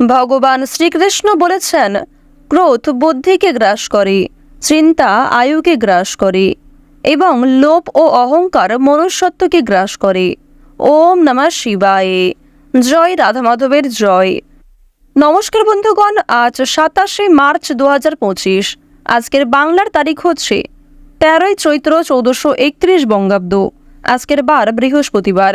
ভগবান শ্রীকৃষ্ণ বলেছেন, ক্রোধ বুদ্ধিকে গ্রাস করে, চিন্তা আয়ুকে গ্রাস করে, এবং লোভ ও অহংকার মনুষ্যত্বকে গ্রাস করে। ওম নমঃ শিবায়ে। জয় রাধা মাধবের জয়। নমস্কার বন্ধুগণ, আজ সাতাশে মার্চ দু পঁচিশ। আজকের বাংলার তারিখ হচ্ছে তেরোই চৈত্র চৌদ্দশো একত্রিশ বঙ্গাব্দ। আজকের বার বৃহস্পতিবার।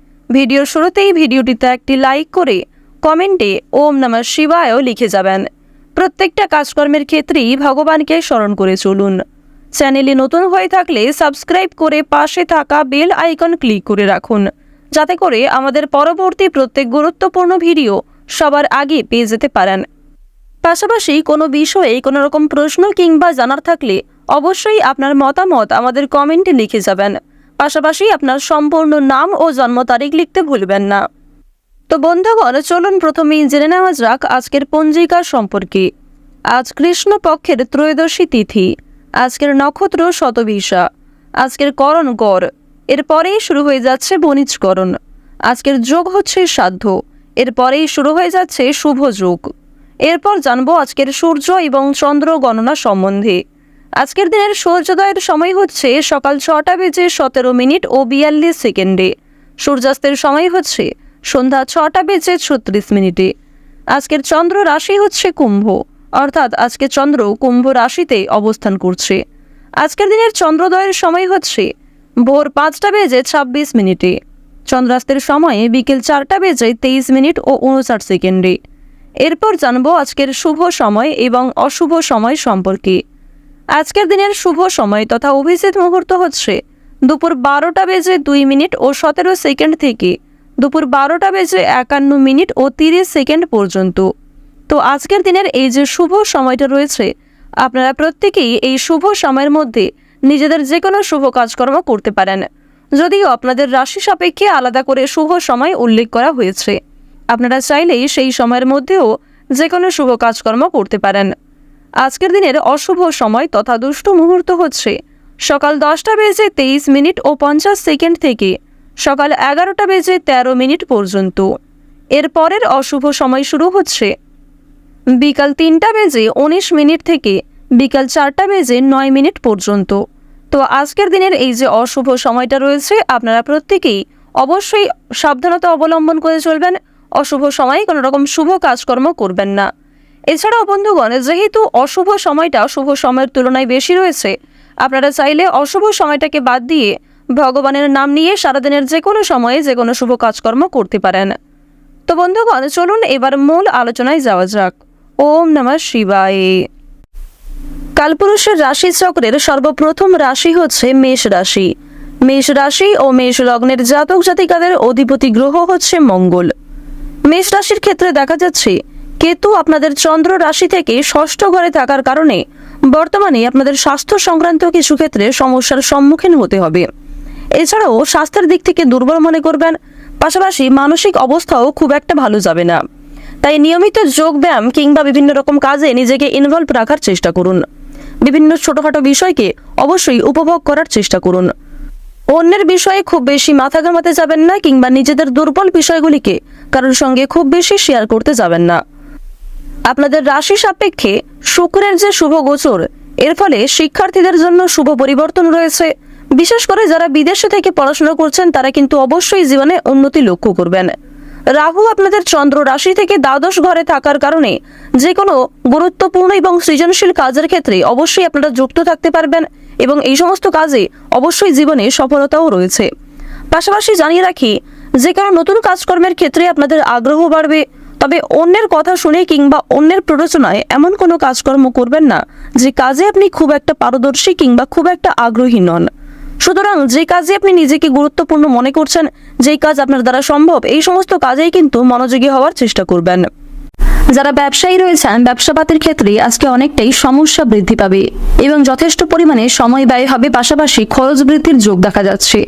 ভিডিওর শুরুতেই ভিডিওটিতে একটি লাইক করে কমেন্টে ওম নমঃ শিবায়ও লিখে যাবেন। প্রত্যেকটা কাজকর্মের ক্ষেত্রেই ভগবানকে স্মরণ করে চলুন। চ্যানেলে নতুন হয়ে থাকলে সাবস্ক্রাইব করে পাশে থাকা বেল আইকন ক্লিক করে রাখুন, যাতে করে আমাদের পরবর্তী প্রত্যেক গুরুত্বপূর্ণ ভিডিও সবার আগে পেয়ে যেতে পারেন। পাশাপাশি কোনো বিষয়ে কোনো রকম প্রশ্ন কিংবা জানার থাকলে অবশ্যই আপনার মতামত আমাদের কমেন্টে লিখে যাবেন। পাশাপাশি আপনার সম্পূর্ণ নাম ও জন্ম তারিখ লিখতে ভুলবেন না। তো বন্ধুগণ, চলুন প্রথমেই জেনে নেওয়া যাক আজকের পঞ্জিকা সম্পর্কে। আজ কৃষ্ণ পক্ষের ত্রয়োদশী তিথি। আজকের নক্ষত্র শতবিশা। আজকের করণ গড়। এরপরেই শুরু হয়ে যাচ্ছে বণিজকরণ। আজকের যোগ হচ্ছে সাধ্য। এরপরেই শুরু হয়ে যাচ্ছে শুভ যোগ। এরপর জানব আজকের সূর্য এবং চন্দ্র গণনা সম্বন্ধে। আজকের দিনের সূর্যোদয়ের সময় হচ্ছে সকাল ছটা বেজে সতেরো মিনিট ও বিয়াল্লিশ সেকেন্ডে। সূর্যাস্তের সময় হচ্ছে সন্ধ্যা ছটা বেজে ছত্রিশ মিনিটে। আজকের চন্দ্র রাশি হচ্ছে কুম্ভ, অর্থাৎ আজকে চন্দ্র কুম্ভ রাশিতে অবস্থান করছে। আজকের দিনের চন্দ্রোদয়ের সময় হচ্ছে ভোর পাঁচটা বেজে ছাব্বিশ মিনিটে। চন্দ্রাস্তের সময়ে বিকেল চারটা বেজে তেইশ মিনিট ও উনষাট সেকেন্ডে। এরপর জানব আজকের শুভ সময় এবং অশুভ সময় সম্পর্কে। আজকের দিনের শুভ সময় তথা অভিজিৎ মুহূর্ত হচ্ছে দুপুর বারোটা বেজে দুই মিনিট ও সতেরো সেকেন্ড থেকে দুপুর বারোটা বেজে একান্ন মিনিট ও তিরিশ সেকেন্ড পর্যন্ত। তো আজকের দিনের এই যে শুভ সময়টা রয়েছে, আপনারা প্রত্যেকেই এই শুভ সময়ের মধ্যে নিজেদের যে কোনো শুভ কাজকর্ম করতে পারেন। যদিও আপনাদের রাশি সাপেক্ষে আলাদা করে শুভ সময় উল্লেখ করা হয়েছে। আপনারা চাইলেই সেই সময়ের মধ্যেও যে কোনো শুভ কাজকর্ম করতে পারেন। আজকের দিনের অশুভ সময় তথা দুষ্ট মুহূর্ত হচ্ছে সকাল দশটা বেজে তেইশ মিনিট ও পঞ্চাশ সেকেন্ড থেকে সকাল এগারোটা বেজে তেরো মিনিট পর্যন্ত। এর পরের অশুভ সময় শুরু হচ্ছে বিকাল তিনটা বেজে উনিশ মিনিট থেকে বিকাল চারটা বেজে নয় মিনিট পর্যন্ত। তো আজকের দিনের এই যে অশুভ সময়টা রয়েছে, আপনারা প্রত্যেকেই অবশ্যই সাবধানতা অবলম্বন করে চলবেন। অশুভ সময়ে কোনো রকম শুভ কাজকর্ম করবেন না। এছাড়াও বন্ধুগণ, যেহেতু অশুভ সময়টা শুভ সময়ের তুলনায় বেশি রয়েছে, আপনারা চাইলে অশুভ সময়টাকে বাদ দিয়ে ভগবানের নাম নিয়ে সারাদিনের যে কোনো সময়ে যে কোনো শুভ কাজকর্ম করতে পারেন। তো বন্ধুগণ, চলুন এবার মূল আলোচনায় যাওয়া যাক। ওম নমঃ শিবায়। কালপুরুষের রাশি চক্রের সর্বপ্রথম রাশি হচ্ছে মেষ রাশি। মেষ রাশি ও মেষ লগ্নের জাতক জাতিকাদের অধিপতি গ্রহ হচ্ছে মঙ্গল। মেষ রাশির ক্ষেত্রে দেখা যাচ্ছে কেতু আপনাদের চন্দ্র রাশি থেকে ষষ্ঠ ঘরে থাকার কারণে বর্তমানে আপনাদের স্বাস্থ্য সংক্রান্ত কিছু ক্ষেত্রে সমস্যার সম্মুখীন হতে হবে। এছাড়াও স্বাস্থ্যের দিক থেকে দুর্বল মনে করবেন, পাশাপাশি মানসিক অবস্থাও খুব একটা ভালো যাবে না। তাই নিয়মিত যোগ ব্যায়াম কিংবা বিভিন্ন রকম কাজে নিজেকে ইনভলভ রাখার চেষ্টা করুন। বিভিন্ন ছোটখাটো বিষয়কে অবশ্যই উপভোগ করার চেষ্টা করুন। অন্যের বিষয়ে খুব বেশি মাথা ঘামাতে যাবেন না কিংবা নিজেদের দুর্বল বিষয়গুলিকে কারোর সঙ্গে খুব বেশি শেয়ার করতে যাবেন না। আপনাদের রাশি সাপেক্ষে শুক্রের যে শুভ গোচর, এর ফলে শিক্ষার্থীদের জন্য শুভ পরিবর্তন রয়েছে। বিশেষ করে যারা বিদেশে থেকে পড়াশোনা করছেন, তারা কিন্তু অবশ্যই জীবনে উন্নতি লক্ষ্য করবেন। রাহু আপনাদের চন্দ্র রাশি থেকে দ্বাদশ ঘরে থাকার কারণে যে কোনো গুরুত্বপূর্ণ এবং সৃজনশীল কাজের ক্ষেত্রে অবশ্যই আপনারা যুক্ত থাকতে পারবেন এবং এই সমস্ত কাজে অবশ্যই জীবনে সফলতাও রয়েছে। পাশাপাশি জানিয়ে রাখি, যে কারও নতুন কাজকর্মের ক্ষেত্রে আপনাদের আগ্রহ বাড়বে। তবে অন্যের কথা শুনে কিংবা অন্যের প্ররোচনায় এমন কোনো কাজকর্ম করবেন না যে কাজে আপনি খুব একটা পারদর্শী কিংবা খুব একটা আগ্রহী নন। সুতরাং যে কাজে আপনি নিজেকে গুরুত্বপূর্ণ মনে করছেন, যেই কাজ আপনার দ্বারা সম্ভব, এই সমস্ত কাজেই কিন্তু মনোযোগী হওয়ার চেষ্টা করবেন। যারা ব্যবসায়ী রয়েছেন, ব্যবসাপাতির ক্ষেত্রে আজকে অনেকটাই সমস্যা বৃদ্ধি পাবে এবং যথেষ্ট পরিমাণে সময় ব্যয় হবে, পাশাপাশি খরচ বৃদ্ধির যোগ দেখা যাচ্ছে।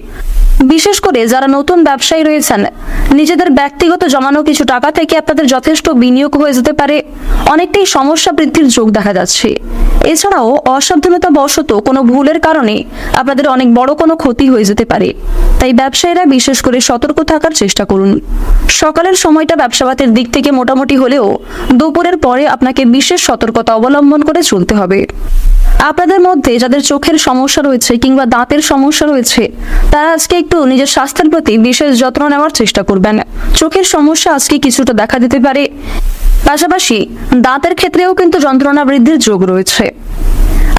বিশেষ করে যারা নতুন ব্যবসায়ী রয়েছেন, নিজেদের ব্যক্তিগত জমানো কিছু টাকা থেকে আপনাদের যথেষ্ট বিনিয়োগ হয়ে যেতে পারে। অনেকটাই সমস্যা বৃদ্ধির যোগ দেখা যাচ্ছে। এছাড়াও অসাবধানতা বশত কোনো ভুলের কারণে আপনাদের অনেক বড় কোনো ক্ষতি হয়ে যেতে পারে। তাই ব্যবসায়ীরা বিশেষ করে সতর্ক থাকার চেষ্টা করুন। সকালের সময়টা ব্যবসাপাতের দিক থেকে মোটামুটি হলেও দুপুরের পরে আপনাকে বিশেষ সতর্কতা অবলম্বন করে চলতে হবে। আপনাদের মধ্যে যাদের চোখের সমস্যা রয়েছে কিংবা দাঁতের সমস্যা রয়েছে, তারা আজকে একটু নিজের স্বাস্থ্যের প্রতি বিশেষ যত্ন নেওয়ার চেষ্টা করবেন। চোখের সমস্যা আজকে কিছুটা দেখা দিতে পারে। পাশাপাশি দাঁতের ক্ষেত্রেও কিন্তু যন্ত্রণা বৃদ্ধির যোগ রয়েছে।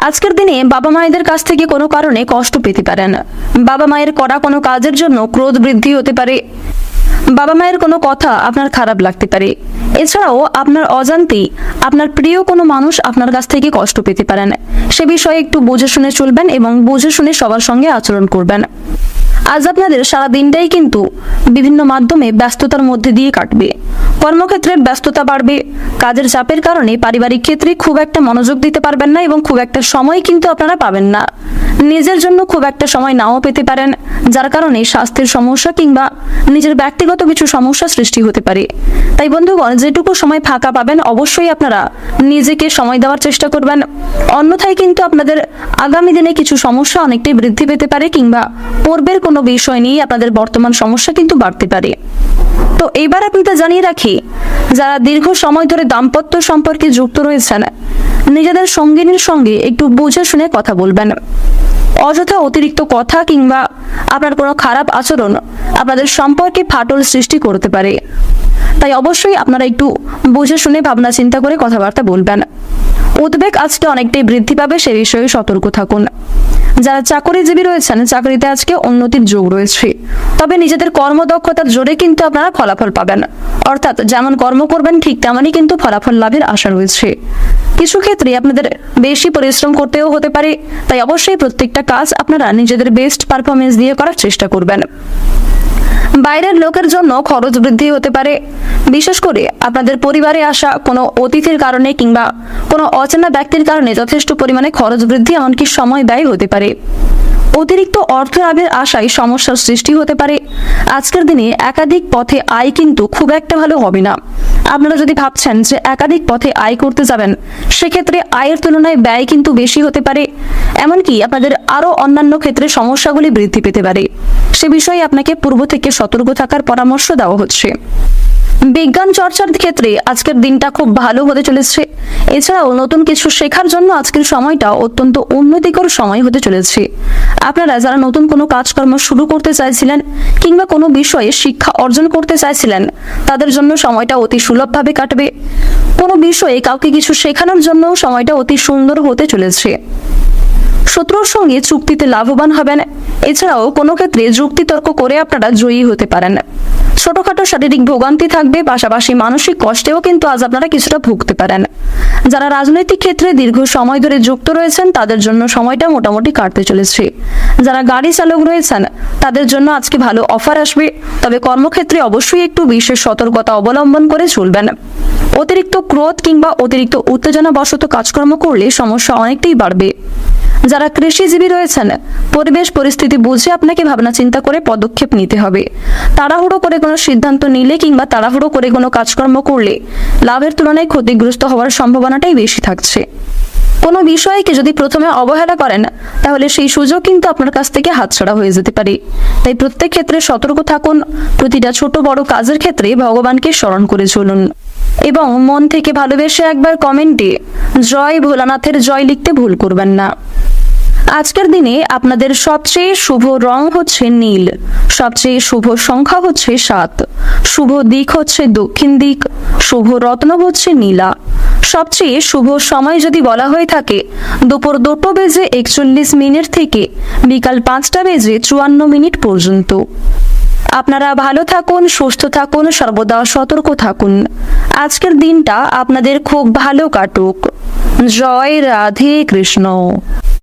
আজকের দিনে বাবা মায়েদের কাছ থেকে কোনো কারণে কষ্ট পেতে পারেন। বাবা মায়ের করা কোনো কাজের জন্য ক্রোধ বৃদ্ধি হতে পারে। বাবা মায়ের কোনো কথা আপনার খারাপ লাগতে পারে। এছাড়াও আপনার অজান্তেই আপনার প্রিয় কোনো মানুষ আপনার কাছ থেকে কষ্ট পেতে পারেন। সে বিষয়ে একটু বুঝে শুনে চলবেন এবং বুঝে শুনে সবার সঙ্গে আচরণ করবেন। আজ আপনাদের সারা দিনটাই কিন্তু বিভিন্ন মাধ্যমে ব্যস্ততার মধ্যে দিয়ে কাটবে। কর্মক্ষেত্রের ব্যস্ততা বাড়বে। কাজের চাপের কারণে পারিবারিক ক্ষেত্রে খুব একটা মনোযোগ দিতে পারবেন না এবং খুব একটা সময় কিন্তু আপনারা পাবেন না। নিজের জন্য খুব একটা সময় নাও পেতে পারেন, যার কারণে স্বাস্থ্যের সমস্যা কিংবা নিজের ব্যক্তিগত কিছু সমস্যা সৃষ্টি হতে পারে। তাই বন্ধুগণ, যেটুকু সময় ফাঁকা পাবেন, অবশ্যই আপনারা নিজেকে সময় দেওয়ার চেষ্টা করবেন। অন্যথায় কিন্তু আপনাদের আগামী দিনে কিছু সমস্যা অনেকটাই বৃদ্ধি পেতে পারে কিংবা পূর্বের কোনো বিষয় নিয়ে আপনাদের বর্তমান সমস্যা কিন্তু বাড়তে পারে। তো এইবার আপনাদের জানিয়ে রাখি, যারা দীর্ঘ সময় ধরে দাম্পত্য সম্পর্কে যুক্ত রয়েছেন, নিজেদের সঙ্গিনীর সঙ্গে একটু বুঝে শুনে কথা বলবেন। অযথা অতিরিক্ত কথা কিংবা আপনার কোনো খারাপ আচরণ আপনাদের সম্পর্কে ফাটল সৃষ্টি করতে পারে। তাই অবশ্যই আপনারা একটু বুঝে শুনে ভাবনা চিন্তা করে কথাবার্তা বলবেন। উদ্বেগ আজকে অনেকটাই বৃদ্ধি পাবে সে বিষয়ে সতর্ক থাকুন। যারা চাকরিজীবী রয়েছেন, চাকরিতে আজকে উন্নতির যোগ রয়েছে। তবে নিজেদের কর্মদক্ষতার জোরে কিন্তু আপনারা ফলাফল পাবেন। অর্থাৎ যেমন কর্ম করবেন, ঠিক তেমনই কিন্তু ফলাফল লাভের আশা রয়েছে। কিছু ক্ষেত্রে আপনাদের বেশি পরিশ্রম করতেও হতে পারে, তাই অবশ্যই প্রত্যেকটা কাজ আপনারা নিজেদের বেস্ট পারফরমেন্স দিয়ে করার চেষ্টা করবেন। বাইরের লোকের জন্য খরচ বৃদ্ধি হতে পারে। বিশেষ করে আপনাদের পরিবারে আসা কোনো অতিথির কারণে কিংবা কোনো অচেনা ব্যক্তির কারণে যথেষ্ট পরিমাণে খরচ বৃদ্ধি, এমনকি সময় ব্যয় হতে পারে। অতিরিক্ত অর্থ লাভের আশায় সমস্যার সৃষ্টি হতে পারে। আজকের দিনে একাধিক পথে আয় কিন্তু খুব একটা ভালো হবে না। আপনারা যদি ভাবছেন যে একাধিক পথে আয় করতে যাবেন, সেক্ষেত্রে আয়ের তুলনায় ব্যয় কিন্তু বেশি হতে পারে। এমনকি আপনাদের আরও অন্যান্য ক্ষেত্রে সমস্যাগুলি বৃদ্ধি পেতে পারে। সে বিষয়ে আপনাকে পূর্ব থেকে সতর্ক থাকার পরামর্শ দেওয়া হচ্ছে। বিজ্ঞান চর্চার ক্ষেত্রে আজকের দিনটা খুব ভালো হতে চলেছে। এছাড়াও নতুন কিছু শেখার জন্য আজকের সময়টা অত্যন্ত উন্নতিকর সময় হতে চলেছে। আপনারা যারা নতুন কোনো কাজকর্ম শুরু করতে চাইছিলেন কিংবা কোনো বিষয়ে শিক্ষা অর্জন করতে চাইছিলেন, তাদের জন্য সময়টা অতি সুলভভাবে কাটবে। কোনো বিষয়ে কাউকে কিছু শেখানোর জন্য সময়টা অতি সুন্দর হতে চলেছে। শত্রুর সঙ্গে চুক্তিতে লাভবান হবেন। এছাড়াও কোনো ক্ষেত্রে যুক্তিতর্ক করে আপনারা জয়ী হতে পারেন। ছোটখাটো শারীরিক ভোগান্তি থাকবে, পাশাপাশি মানসিক কষ্টেও কিন্তু আজ আপনারা কিছুটা ভুগতে পারেন। যারা রাজনৈতিক ক্ষেত্রে দীর্ঘ সময় ধরে যুক্ত রয়েছেন, তাদের জন্য সময়টা মোটামুটি কাটতে চলেছে। যারা গাড়ি চালক রয়েছেন, তাদের জন্য আজকে ভালো অফার আসবে। তবে কর্মক্ষেত্রে অবশ্যই একটু বিশেষ সতর্কতা অবলম্বন করে চলবেন। অতিরিক্ত ক্রোধ কিংবা অতিরিক্ত উত্তেজনা বশত কাজকর্ম করলে সমস্যা অনেকটাই বাড়বে। যারা কৃষিজীবী রয়েছেন, পরিবেশ পরিস্থিতি বুঝে আপনাকে ভাবনা চিন্তা করে পদক্ষেপ নিতে হবে। তাড়াহুড়ো করে কোনো সিদ্ধান্ত নিলে কিংবা তাড়াহুড়ো করে কোনো কাজকর্ম করলে লাভের তুলনায় ক্ষতিগ্রস্ত হওয়ার সম্ভাবনাটাই বেশি থাকছে। কোনো বিষয়কে যদি প্রথমে অবহেলা করেন, তাহলে সেই সুযোগ কিন্তু আপনার কাছ থেকে হাতছাড়া হয়ে যেতে পারে। তাই প্রত্যেক ক্ষেত্রে সতর্ক থাকুন, প্রতিটা ছোট বড় কাজের ক্ষেত্রে ভগবানকে স্মরণ করে চলুন। এবং মন থেকে ভালোবেসে একবার কমেন্টে জয় ভোলানাথের জয় লিখতে ভুল করবেন না। আজকের দিনে আপনাদের সবচেয়ে শুভ রং হচ্ছে নীল, সবচেয়ে শুভ সংখ্যা হচ্ছে সাত, শুভ দিক হচ্ছে দক্ষিণ দিক, শুভ রত্ন হচ্ছে নীলা। সবচেয়ে শুভ সময় যদি বলা হয়ে থাকে, দুপুর দুটো বেজে একচল্লিশ মিনিট থেকে বিকাল পাঁচটা বেজে চুয়ান্ন মিনিট পর্যন্ত। আপনারা ভালো থাকুন, সুস্থ থাকুন, সর্বদা সতর্ক থাকুন। আজকের দিনটা আপনাদের খুব ভালো কাটুক। জয় রাধে কৃষ্ণ।